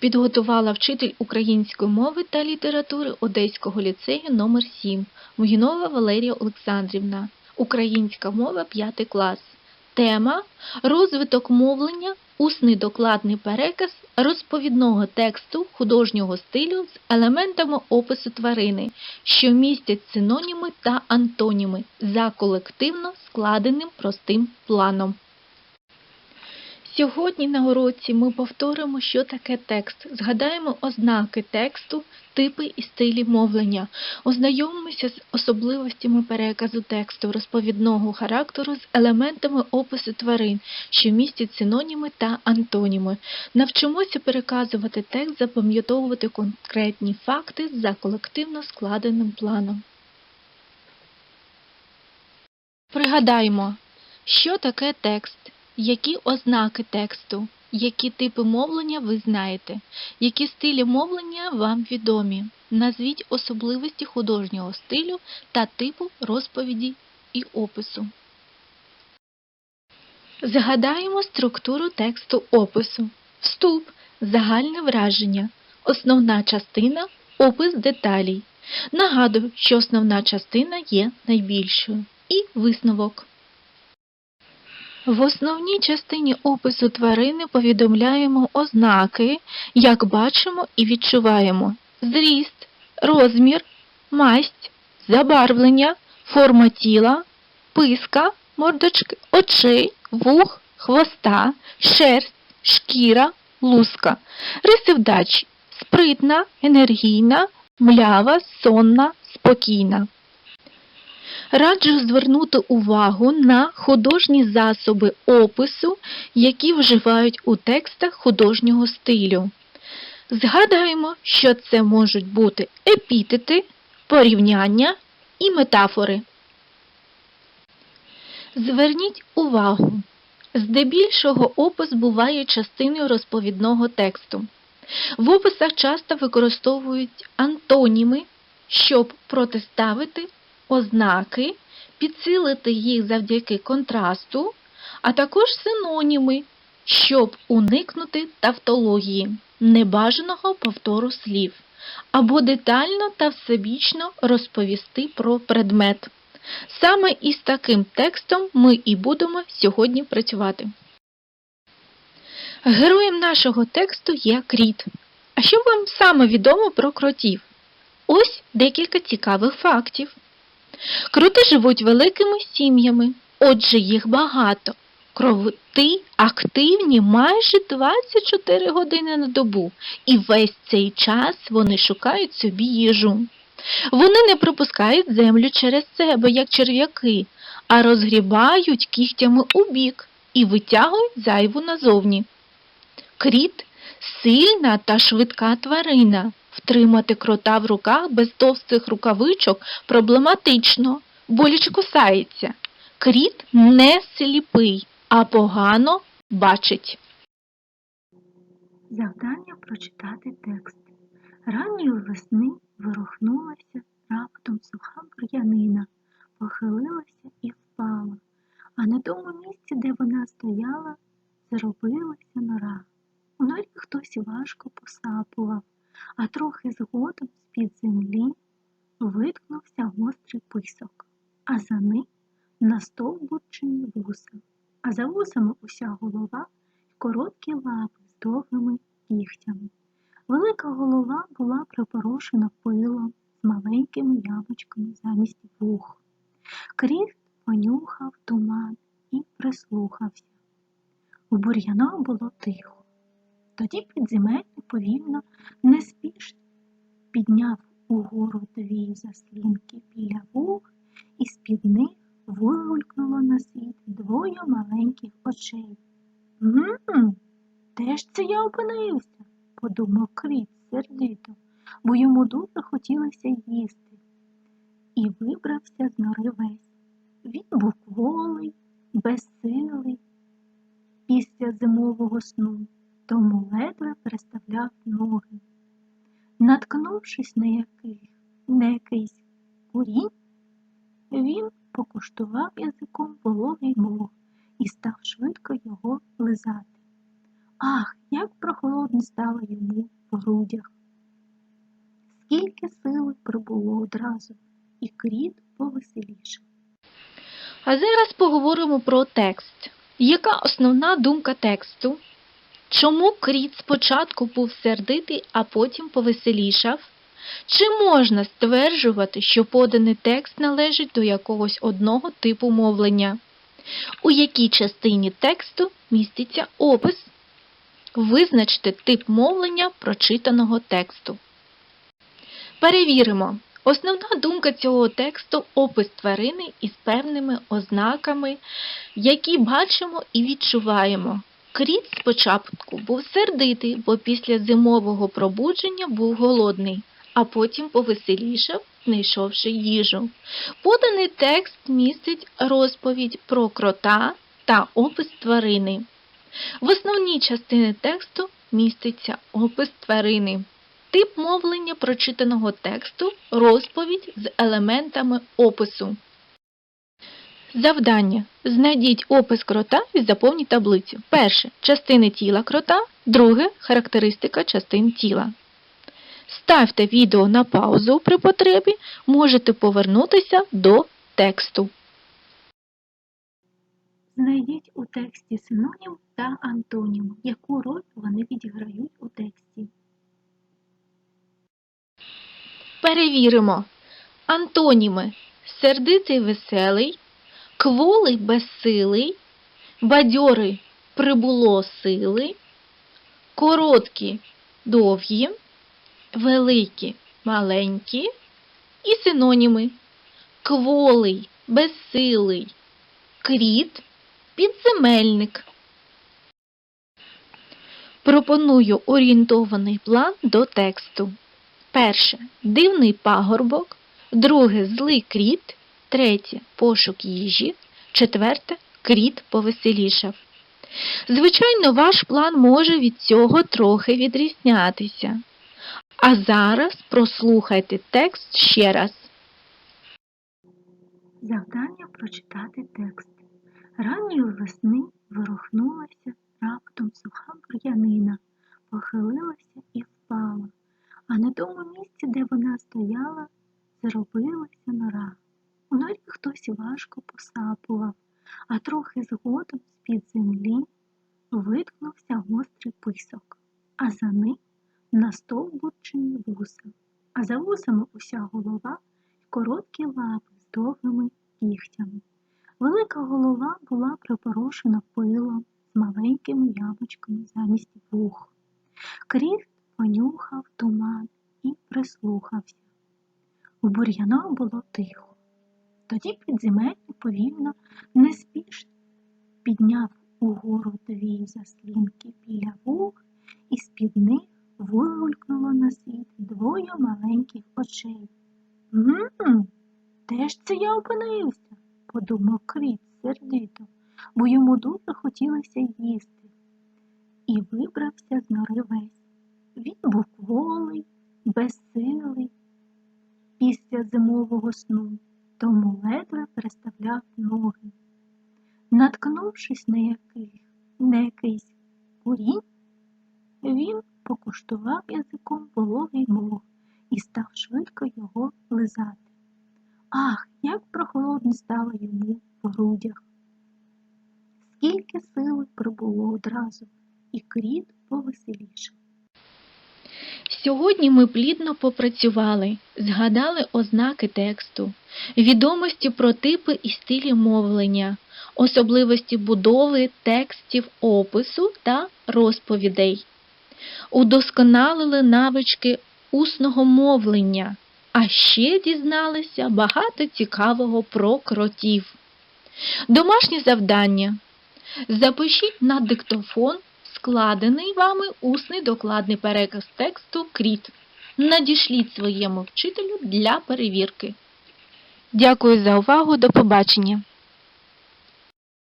підготувала вчитель української мови та літератури Одеського ліцею номер 7 Мугінова Валерія Олександрівна. Українська мова 5 клас. Тема розвиток мовлення, усний докладний переказ розповідного тексту художнього стилю з елементами опису тварини, що містять синоніми та антоніми за колективно складеним простим планом. Сьогодні на уроці ми повторимо, що таке текст, згадаємо ознаки тексту, типи і стилі мовлення, ознайомимося з особливостями переказу тексту розповідного характеру з елементами опису тварин, що містять синоніми та антоніми. Навчимося переказувати текст, запам'ятовувати конкретні факти за колективно складеним планом. Пригадаємо, що таке текст. Які ознаки тексту, які типи мовлення ви знаєте, які стилі мовлення вам відомі. Назвіть особливості художнього стилю та типу розповіді і опису. Згадаємо структуру тексту опису. Вступ загальне враження. Основна частина опис деталей. Нагадую, що основна частина є найбільшою. І висновок. В основній частині опису тварини повідомляємо ознаки, як бачимо і відчуваємо: зріст, розмір, масть, забарвлення, форма тіла, писка, мордочки, очей, вух, хвоста, шерсть, шкіра, луска, риси вдачі, спритна, енергійна, млява, сонна, спокійна. Раджу звернути увагу на художні засоби опису, які вживають у текстах художнього стилю. Згадаємо, що це можуть бути епітети, порівняння і метафори. Зверніть увагу. Здебільшого опис буває частиною розповідного тексту. В описах часто використовують антоніми, щоб протиставити ознаки, підсилити їх завдяки контрасту, а також синоніми, щоб уникнути тавтології, небажаного повтору слів, або детально та всебічно розповісти про предмет. Саме із таким текстом ми і будемо сьогодні працювати. Героєм нашого тексту є кріт. А що вам саме відомо про кротів? Ось декілька цікавих фактів. Кроти живуть великими сім'ями, отже їх багато. Кроти активні майже 24 години на добу, і весь цей час вони шукають собі їжу. Вони не пропускають землю через себе, як черв'яки, а розгрібають кігтями у бік і витягують зайву назовні. Кріт сильна та швидка тварина. Втримати крота в руках без товстих рукавичок проблематично, боляче кусається. Кріт не сліпий, а погано бачить. Завдання прочитати текст. Ранньої весни вирухнулася раптом суха бур'янина, похилилася і впала, а на тому місці, де вона стояла, зробилася нора. У норі хтось важко посапував, а трохи згодом з-під землі виткнувся гострий писок, а за ним настовбурчені вуса, а за вусами уся голова й короткі лапи з довгими кігтями. Велика голова була припорошена пилом з маленькими ямочками замість вух. Кріт понюхав туман і прислухався. У бур'яна було тихо. Тоді підземельник повільно, неспішно підняв угору дві заслінки біля вух, і з-під них вигулькнуло на світ двоє маленьких очей. «М-м, де ж це я опинився? подумав Кріт сердито, бо йому дуже хотілося їсти. І вибрався з нори весь. Він був голий, безсилий після зимового сну, тому ледве переставляв ноги. Наткнувшись на який, на якийсь курінь, він покуштував язиком вологий мох і став швидко його лизати. Ах, як прохолодно стало йому в грудях. Скільки сили прибуло одразу, і кріт повеселішав. А зараз поговоримо про текст. Яка основна думка тексту? Чому кріт спочатку був сердитий, а потім повеселішав? Чи можна стверджувати, що поданий текст належить до якогось одного типу мовлення? У якій частині тексту міститься опис? Визначте тип мовлення прочитаного тексту. Перевіримо. Основна думка цього тексту опис тварини із певними ознаками, які бачимо і відчуваємо. Кріт спочатку був сердитий, бо після зимового пробудження був голодний, а потім повеселішав, знайшовши їжу. Поданий текст містить розповідь про крота та опис тварини. В основній частині тексту міститься опис тварини. Тип мовлення прочитаного тексту – розповідь з елементами опису. Завдання. Знайдіть опис крота і заповніть таблицю. Перше – частини тіла крота. Друге – характеристика частин тіла. Ставте відео на паузу при потребі, можете повернутися до тексту. Знайдіть у тексті синонім та антонім, яку роль вони відіграють у тексті. Перевіримо. Антоніми – сердитий веселий, кволий безсилий, бадьорий прибуло сили, короткі довгі, великі маленькі і синоніми. Кволий, безсилий, кріт, підземельник. Пропоную орієнтований план до тексту. Перше. Дивний пагорбок, друге. Злий кріт, третє пошук їжі, четверте кріт повеселішав. Звичайно, ваш план може від цього трохи відрізнятися. А зараз прослухайте текст ще раз. Завдання прочитати текст. Ранньої весни ворухнулася раптом суха бур'янина, похилилася і впала, а на тому місці, де вона стояла, зробилася нора. У норі хтось важко посапував, а трохи згодом з-під землі виткнувся гострий писок, а за ним настовбурчені вуса, а за вусами уся голова й короткі лапи з довгими кігтями. Велика голова була припорошена пилом з маленькими ямочками замість вух. Кріт понюхав туман і прислухався. У бур'янах було тихо. Тоді підземельник повільно, неспішно підняв угору дві заслінки біля вух, і з-під них вигулькнуло на світ двоє маленьких очей. Мм, де ж це я опинився? подумав Кріт сердито, бо йому дуже хотілося їсти. І вибрався з нори весь. Він був кволий, безсилий після зимового сну, тому ледве переставляв ноги. Наткнувшись на, який, на якийсь курінь, він покуштував язиком вологий мох і став швидко його лизати. Ах, як прохолодно стало йому в грудях. Скільки сили прибуло одразу, і кріт повеселішав. Сьогодні ми плідно попрацювали, згадали ознаки тексту, відомості про типи і стилі мовлення, особливості будови текстів опису та розповідей. Удосконалили навички усного мовлення, а ще дізналися багато цікавого про кротів. Домашнє завдання. Запишіть на диктофон складений вами усний докладний переказ тексту кріт. Надішліть своєму вчителю для перевірки. Дякую за увагу. До побачення.